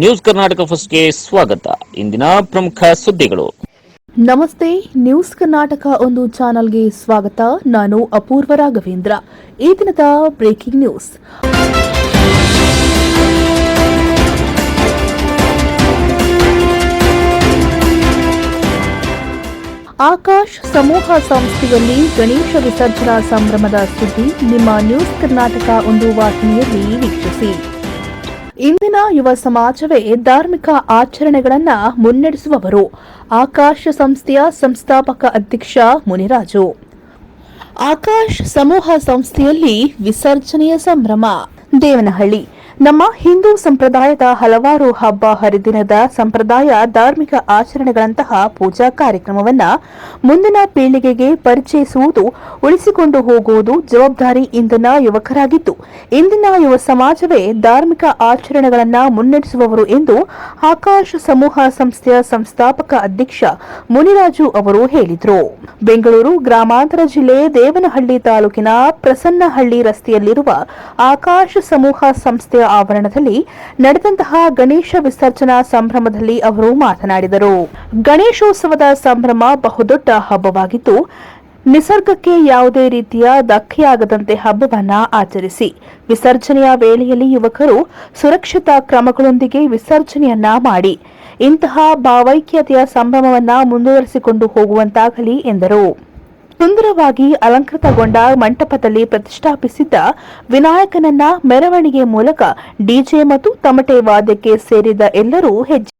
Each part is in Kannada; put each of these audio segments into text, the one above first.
ನ್ಯೂಸ್ ಕರ್ನಾಟಕ ಫಸ್ಟ್ಗೆ ಸ್ವಾಗತ. ಇಂದಿನ ಪ್ರಮುಖ ಸುದ್ದಿಗಳು. ನಮಸ್ತೆ, ನ್ಯೂಸ್ ಕರ್ನಾಟಕ ಒಂದು ಚಾನೆಲ್ಗೆ ಸ್ವಾಗತ. ನಾನು ಅಪೂರ್ವ ರಾಘವೇಂದ್ರ. ಈ ದಿನದ ಬ್ರೇಕಿಂಗ್ ನ್ಯೂಸ್. ಆಕಾಶ್ ಸಮೂಹ ಸಂಸ್ಥೆಯಲ್ಲಿ ಗಣೇಶ ವಿಸರ್ಜನಾ ಸಂಭ್ರಮದ ಸುದ್ದಿ ನಿಮ್ಮ ನ್ಯೂಸ್ ಕರ್ನಾಟಕ ಒಂದು ವಾಹಿನಿಯಲ್ಲಿ ವೀಕ್ಷಿಸಿ. ಇಂದಿನ ಯುವ ಸಮಾಜವೇ ಧಾರ್ಮಿಕ ಆಚರಣೆಗಳನ್ನ ಮುನ್ನಡೆಸುವವರು. ಆಕಾಶ ಸಂಸ್ಥೆಯ ಸಂಸ್ಥಾಪಕ ಅಧ್ಯಕ್ಷ ಮುನಿರಾಜು. ಆಕಾಶ್ ಸಮೂಹ ಸಂಸ್ಥೆಯಲ್ಲಿ ವಿಸರ್ಜನೆಯ ಸಂಭ್ರಮ. ದೇವನಹಳ್ಳಿ. ನಮ್ಮ ಹಿಂದೂ ಸಂಪ್ರದಾಯದ ಹಲವಾರು ಹಬ್ಬ, ಹರಿದಿನದ ಸಂಪ್ರದಾಯ, ಧಾರ್ಮಿಕ ಆಚರಣೆಗಳಂತಹ ಪೂಜಾ ಕಾರ್ಯಕ್ರಮವನ್ನ ಮುಂದಿನ ಪೀಳಿಗೆಗೆ ಪರಿಚಯಿಸುವುದು, ಉಳಿಸಿಕೊಂಡು ಹೋಗುವುದು ಜವಾಬ್ದಾರಿ ಇಂದಿನ ಯುವಕರಾಗಿದ್ದು, ಇಂದಿನ ಯುವ ಸಮಾಜವೇ ಧಾರ್ಮಿಕ ಆಚರಣೆಗಳನ್ನ ಮುನ್ನಡೆಸುವವರು ಎಂದು ಆಕಾಶ ಸಮೂಹ ಸಂಸ್ಥೆಯ ಸಂಸ್ಥಾಪಕ ಅಧ್ಯಕ್ಷ ಮುನಿರಾಜು ಅವರು ಹೇಳಿದರು. ಬೆಂಗಳೂರು ಗ್ರಾಮಾಂತರ ಜಿಲ್ಲೆ ದೇವನಹಳ್ಳಿ ತಾಲೂಕಿನ ಪ್ರಸನ್ನಹಳ್ಳಿ ರಸ್ತೆಯಲ್ಲಿರುವ ಆಕಾಶ ಸಮೂಹ ಸಂಸ್ಥೆಯ ಆವರಣದಲ್ಲಿ ನಡೆದಂತಹ ಗಣೇಶ ವಿಸರ್ಜನಾ ಸಂಭ್ರಮದಲ್ಲಿ ಅವರು ಮಾತನಾಡಿದರು. ಗಣೇಶೋತ್ಸವದ ಸಂಭ್ರಮ ಬಹುದೊಡ್ಡ ಹಬ್ಬವಾಗಿದ್ದು, ನಿಸರ್ಗಕ್ಕೆ ಯಾವುದೇ ರೀತಿಯ ಧಕ್ಕೆಯಾಗದಂತೆ ಹಬ್ಬವನ್ನ ಆಚರಿಸಿ, ವಿಸರ್ಜನೆಯ ವೇಳೆಯಲ್ಲಿ ಯುವಕರು ಸುರಕ್ಷತಾ ಕ್ರಮಗಳೊಂದಿಗೆ ವಿಸರ್ಜನೆಯನ್ನ ಮಾಡಿ, ಇಂತಹ ಭಾವೈಕ್ಯತೆಯ ಸಂಭ್ರಮವನ್ನ ಮುಂದುವರೆಸಿಕೊಂಡು ಹೋಗುವಂತಾಗಲಿ ಎಂದರು. ಸುಂದರವಾಗಿ ಅಲಂಕೃತಗೊಂಡ ಮಂಟಪದಲ್ಲಿ ಪ್ರತಿಷ್ಠಾಪಿಸಿದ್ದ ವಿನಾಯಕನನ್ನ ಮೆರವಣಿಗೆ ಮೂಲಕ ಡಿಜೆ ಮತ್ತು ತಮಟೆ ವಾದ್ಯಕ್ಕೆ ಸೇರಿದ ಎಲ್ಲರೂ ಹೆಜ್ಜೆ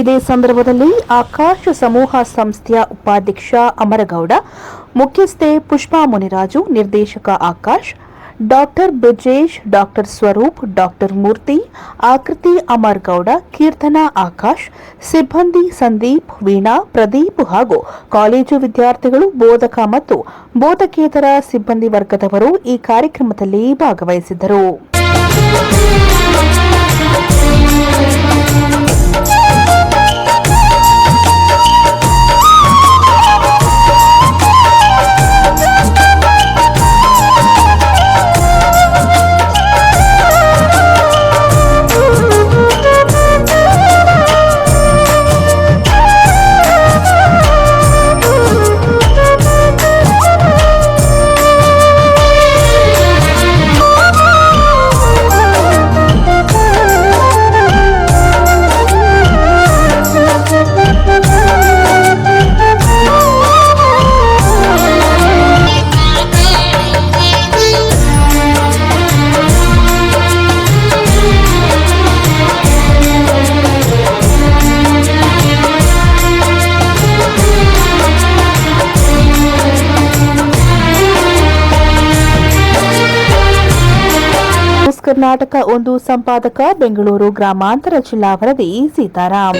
ಇದೇ ಸಂದರ್ಭದಲ್ಲಿ ಆಕಾಶ ಸಮೂಹ ಸಂಸ್ಥೆಯ ಉಪಾಧ್ಯಕ್ಷ ಅಮರಗೌಡ, ಮುಖ್ಯಸ್ಥೆ ಪುಷ್ಪಾ ಮುನಿರಾಜು, ನಿರ್ದೇಶಕ Akash, doctor Brijesh, doctor Swaroop, doctor Murthy, Akriti Amargowda, Keerthana Akash, ಸಿಬ್ಬಂದಿ ಸಂದೀಪ್, ವೀಣಾ, ಪ್ರದೀಪ್ ಹಾಗೂ ಕಾಲೇಜು ವಿದ್ಯಾರ್ಥಿಗಳು, ಬೋಧಕ ಮತ್ತು ಬೋಧಕೇತರ ಸಿಬ್ಬಂದಿ ವರ್ಗದವರು ಈ ಕಾರ್ಯಕ್ರಮದಲ್ಲಿ ಭಾಗವಹಿಸಿದ್ದರು. ಕರ್ನಾಟಕ ಒಂದು ಸಂಪಾದಕ ಬೆಂಗಳೂರು ಗ್ರಾಮಾಂತರ ಜಿಲ್ಲಾ ವರದಿ ಸೀತಾರಾಮ್.